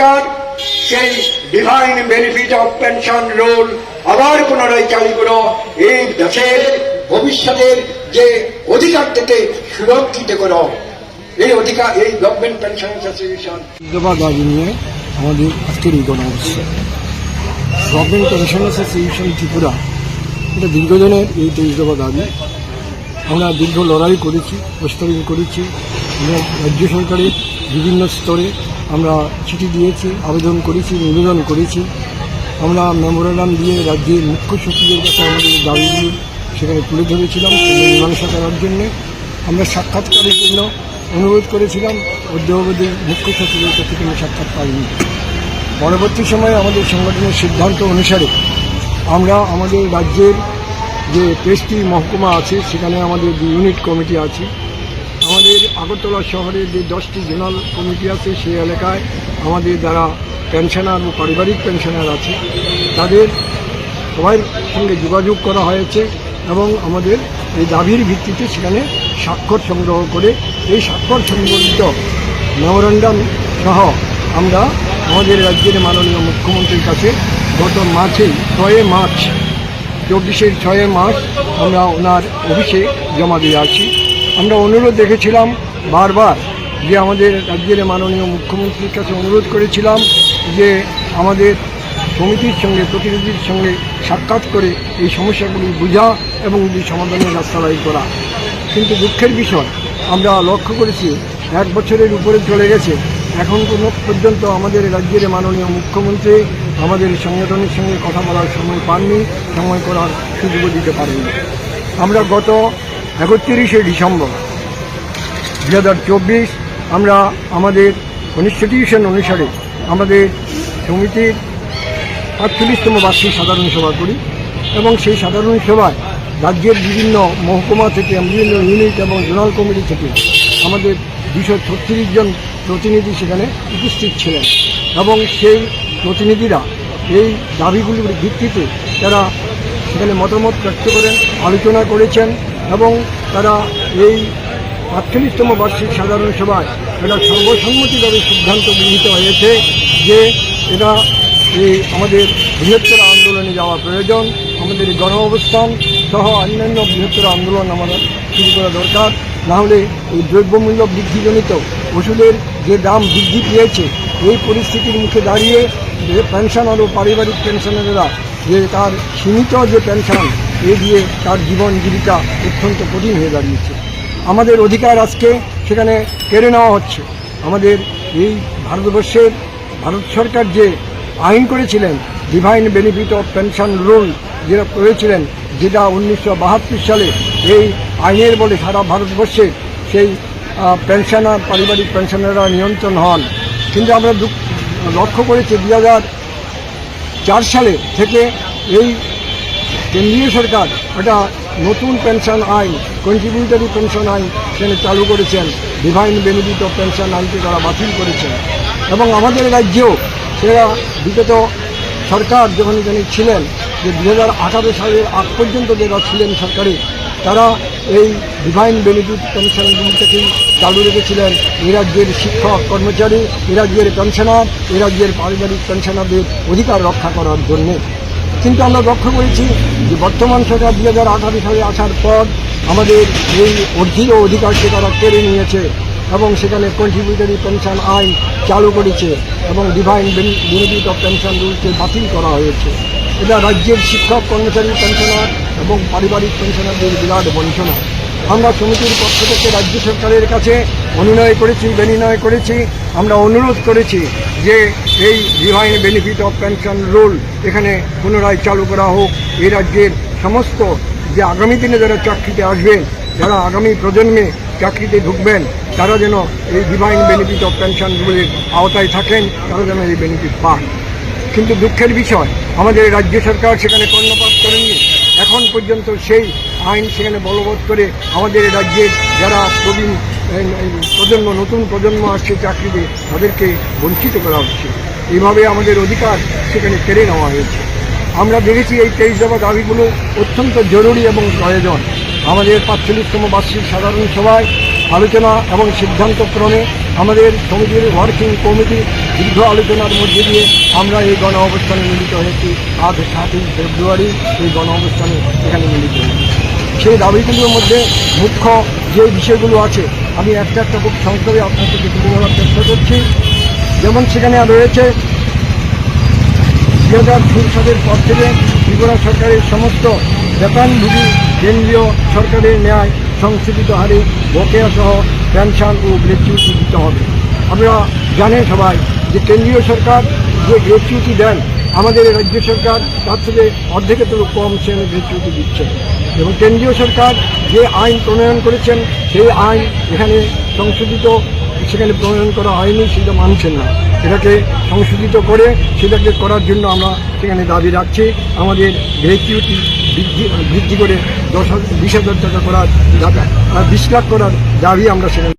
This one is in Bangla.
সরকার, সেই defined benefit of pension rule আবার পুনরায় চালু করো। এই দেশের, ভবিষ্যতের যে অধিকার থেকে সুরক্ষিত করো। এই অধিকার, এই গভর্নমেন্ট পেনশন অ্যাসোসিয়েশন নিয়ে আমাদের আজকের এই গণঅবস্থান গভর্নমেন্ট পেনশন অ্যাসোসিয়েশন ত্রিপুরা, এটা দীর্ঘদিনের এই তেইশ দফা দাবি। আমরা দীর্ঘ লড়াই করেছি, প্রস্তাবিত করেছি। আমরা রাজ্য সরকারের বিভিন্ন স্তরে আমরা চিঠি দিয়েছি, আবেদন করেছি, নিবেদন করেছি। আমরা মেমোরান্ডাম দিয়ে রাজ্যের মুখ্য সচিবের কাছে আমাদের দাবিগুলি সেখানে তুলে ধরেছিলাম মীমাংসা করার জন্যে। আমরা সাক্ষাৎকারের জন্য অনুরোধ করেছিলাম অদ্যাবধি মুখ্য সচিবের কাছে কোনো সাক্ষাৎ পাইনি। পরবর্তী সময়ে আমাদের সংগঠনের সিদ্ধান্ত অনুসারে আমরা আমাদের রাজ্যের যে তেইশটি মহকুমা আছে, সেখানে আমাদের যে ইউনিট কমিটি আছে। আমাদের আগরতলা শহরের যে দশটি জোনাল কমিটি আছে, সেই এলাকায় আমাদের যারা পেনশনার ও পারিবারিক পেনশনার আছে, তাদের সবাই সঙ্গে যোগাযোগ করা হয়েছে এবং আমাদের এই দাবির ভিত্তিতে সেখানে স্বাক্ষর সংগ্রহ করে এই স্বাক্ষর সংবলিত মেমোরান্ডাম সহ আমরা আমাদের রাজ্যের মাননীয় মুখ্যমন্ত্রীর কাছে গত মার্চেই ছয়ে মার্চ, চব্বিশের ছয় মাস আমরা ওনার অফিসে জমা দিয়ে আছি আমরা অনুরোধ দেখেছিলাম বারবার যে আমাদের রাজ্যের মাননীয় মুখ্যমন্ত্রীর কাছে অনুরোধ করেছিলাম যে আমাদের সমিতির সঙ্গে, প্রতিনিধির সঙ্গে সাক্ষাৎ করে এই সমস্যাগুলি বোঝা এবং যে সমাধানের রাস্তা বাইর করা। কিন্তু দুঃখের বিষয়, আমরা লক্ষ্য করেছি এক বছরের উপরে চলে গেছে। এখন কোনো পর্যন্ত আমাদের রাজ্যের মাননীয় মুখ্যমন্ত্রী আমাদের সংগঠনের সঙ্গে কথা বলার সময় পাননি, সময় করার সুযোগও দিতে পারেননি। আমরা গত একত্রিশে ডিসেম্বর। দু হাজার চব্বিশ আমরা আমাদের কনস্টিটিউশন অনুসারে আমাদের সমিতির আটচল্লিশতম বার্ষিক সাধারণ সভা করি এবং সেই সাধারণ সভায় রাজ্যের বিভিন্ন মহকুমা থেকে, বিভিন্ন ইউনিট এবং জোনাল কমিটি থেকে আমাদের দুশো ছত্রিশ জন প্রতিনিধি সেখানে উপস্থিত ছিলেন এবং সেই প্রতিনিধিরা এই দাবিগুলির ভিত্তিতে তারা সেখানে মতামত ব্যক্ত করেন, আলোচনা করেছেন এবং তারা এই আটচল্লিশতম বার্ষিক সাধারণ সভায় এটা সর্বসম্মতিভাবে সিদ্ধান্ত গৃহীত হয়েছে যে এটা এই আমাদের বৃহত্তর আন্দোলনে যাওয়া প্রয়োজন, আমাদের গণ অবস্থান সহ অন্যান্য বৃহত্তর আন্দোলন আমাদের শুরু করা দরকার। নাহলে এই দ্রব্যমূল্য বৃদ্ধিজনিত ওষুধের যে দাম বৃদ্ধি পেয়েছে, এই পরিস্থিতির মুখে দাঁড়িয়ে যে পেনশনার ও পারিবারিক পেনশনারেরা, যে তার সীমিত যে পেনশন এ দিয়ে তার জীবন জীবিকা অত্যন্ত কঠিন হয়ে দাঁড়িয়েছে। আমাদের অধিকার আজকে সেখানে কেড়ে নেওয়া হচ্ছে। আমাদের এই ভারতবর্ষের, ভারত সরকার যে আইন করেছিলেন defined benefit of pension rule যেটা করেছিলেন, যেটা উনিশশো বাহাত্তর সালে এই আইনের বলে সারা ভারতবর্ষে সেই পেনশনার পারিবারিক পেনশনাররা নিয়ন্ত্রণ হন। কিন্তু আমরা লক্ষ্য করেছি দু চার সালে থেকে এই কেন্দ্রীয় সরকার একটা নতুন পেনশন আইন কন্ট্রিবিউটারি পেনশন আইন সেখানে চালু করেছেন। ডিভাইন বেনিফিট অফ পেনশন আইনকে তারা বাতিল করেছেন। এবং আমাদের রাজ্যেও সেরা বিগত সরকার যখন এখানে ছিলেন, যে দু হাজার আঠারো সালের আগ পর্যন্ত যারা ছিলেন সরকারে, তারা এই ডিভাইন বেনিফিট পেনশনগুলিটাকেই চালু রেখেছিলেন। এ রাজ্যের শিক্ষক, কর্মচারী, এ রাজ্যের পেনশনার এ রাজ্যের পারিবারিক পেনশনারদের অধিকার রক্ষা করার জন্যে। কিন্তু আমরা লক্ষ্য করেছি যে বর্তমান সরকার দু হাজার আঠারো সালে আসার পর আমাদের এই অর্জিত অধিকারকে তারা কেড়ে নিয়েছে এবং সেখানে কন্ট্রিবিউটারি পেনশন আইন চালু করেছে এবং ডিভাইন বেনিফিট অফ পেনশন রুলকে বাতিল করা হয়েছে। এটা রাজ্যের শিক্ষক, কর্মচারী পেনশনার এবং পারিবারিক পেনশনারদের বিরাট বঞ্চনা। আমরা সমিতির পক্ষ থেকে রাজ্য সরকারের কাছে অনুনয় করেছি, বেনিনয় করেছি, আমরা অনুরোধ করেছি যে এই defined benefit of pension rule এখানে পুনরায় চালু করা হোক। এই রাজ্যের সমস্ত যে আগামী দিনে যারা চাকরিতে আসবেন যারা আগামী প্রজন্মে চাকরিতে ঢুকবেন, তারা যেন এই ডিভাইন বেনিফিট অফ পেনশন রুলের আওতায় থাকেন, তারা যেন এই বেনিফিট পান। কিন্তু দুঃখের বিষয়, আমাদের রাজ্য সরকার সেখানে কর্ণপাত করেননি এখন পর্যন্ত সেই আইন সেখানে বলবৎ করে আমাদের রাজ্যের যারা প্রবীণ প্রজন্ম, নতুন প্রজন্ম আসছে চাকরিতে, তাদেরকে বঞ্চিত করা হচ্ছে। এইভাবে আমাদের অধিকার সেখানে কেড়ে নেওয়া হয়েছে। আমরা দেখেছি এই তেইশ দফা দাবিগুলো অত্যন্ত জরুরি এবং প্রয়োজন। আমাদের পাঁচচল্লিশতম বার্ষিক সাধারণ সভায় আলোচনা এবং সিদ্ধান্তক্রমে আমাদের সমিতির ওয়ার্কিং কমিটি দীর্ঘ আলোচনার মধ্যে দিয়ে আমরা এই গণ অবস্থানে মিলিত হয়েছি। আজ সাতই ফেব্রুয়ারি এই গণ অবস্থানে এখানে মিলিত হয়েছি। সেই দাবিগুলোর মধ্যে মুখ্য যে বিষয়গুলো আছে আমি একটা একটা খুব সংক্ষেপে আপনার থেকে তুলে ধরার চেষ্টা করছি। যেমন সেখানে রয়েছে দুই হাজার সালের পর থেকে ত্রিপুরা সরকারের সমস্ত বেতনভোগী কেন্দ্রীয় সরকারের ন্যায় সংশোধিত হারে বকেয়া সহ পেনশন ও গ্র্যাচুইটি দিতে হবে। আমরা জানেন সবাই যে কেন্দ্রীয় সরকার যে গ্র্যাচুইটি দেন আমাদের রাজ্য সরকার তার থেকে অর্ধেকের কম সেখানে গ্র্যাচুইটি দিচ্ছে। এবং কেন্দ্রীয় সরকার যে আইন প্রণয়ন করেছেন, সেই আইন এখানে সংশোধিত, সেখানে প্রণয়ন করা হয়নি, সেটা মানছেন না। এটাকে সংশোধিত করে সেটাকে করার জন্য আমরা সেখানে দাবি রাখছি। আমাদের গ্র্যাচুইটি বৃদ্ধি বৃদ্ধি করে দশ হাজার, বিশ হাজার টাকা করার টাকা বিশ লাখ করার দাবি আমরা সেখানে